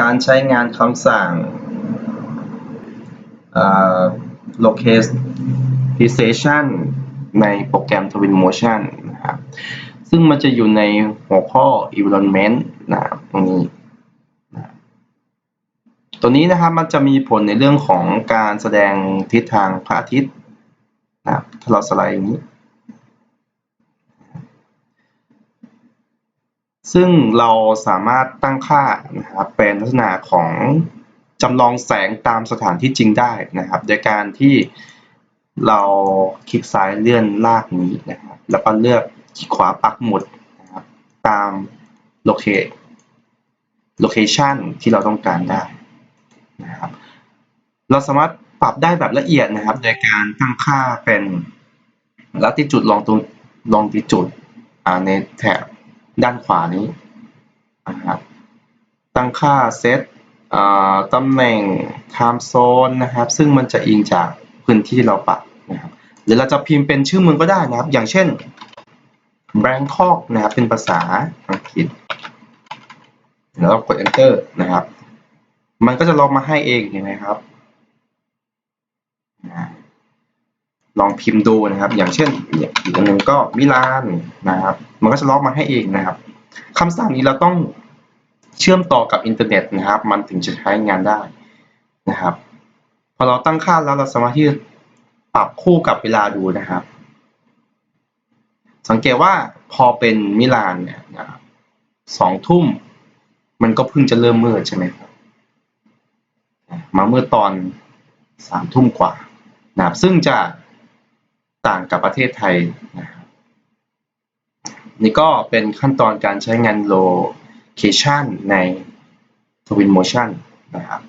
การใช้งานคำสั่ง localization ในโปรแกรม Twinmotion นะครับ ซึ่งมันจะอยู่ในหัวข้อ environment นะตรงนี้นะตัวนี้นะครับมันจะมีผลในเรื่องของการแสดงทิศทางพระอาทิตย์นะถ้าเราสไลด์อย่างนี้ ซึ่งเราสามารถตั้งค่านะครับเป็นลักษณะของจำลองแสงตามสถานที่จริงได้นะครับ โดยการที่เราคลิกซ้ายเลื่อนลากนี้นะครับ แล้วก็เลือกคลิกขวาปักหมุดนะครับตาม locate location ที่เราต้องการได้นะครับ เราสามารถปรับได้แบบละเอียดนะครับ โดยการตั้งค่าเป็น latitude longitude longitude อ่าในแถบ ด้านขวานี้นะครับตั้งค่าเซตตำแหน่ง time zone นะครับ ซึ่งมันจะอิงจากพื้นที่เราปรับนะครับหรือเราจะพิมพ์เป็นชื่อเมืองก็ได้นะครับ อย่างเช่น Bangkok นะครับ เป็นภาษาอังกฤษแล้วกด enter นะครับ มันก็จะลองมาให้เองเห็นไหมครับอ่า ลองพิมพ์ดูนะครับ อย่างเช่นอีกอันหนึ่งก็มิลานนะครับ มันก็จะล็อกมาให้เองนะครับคำสั่งนี้เราต้องเชื่อมต่อกับอินเทอร์เน็ตนะครับ มันถึงจะใช้งานได้นะครับ พอเราตั้งค่าแล้วเราสามารถที่จะปรับคู่กับเวลาดูนะครับ สังเกตว่าพอเป็นมิลานเนี่ยนะครับสองทุ่มมันก็เพิ่งจะเริ่มมืดใช่ไหมครับมาเมื่อตอนสามทุ่มกว่านะครับซึ่งจะ ต่างกับประเทศไทยนะครับนี่ก็เป็นขั้นตอนการใช้งานโลเคชันใน Twinmotion นะครับ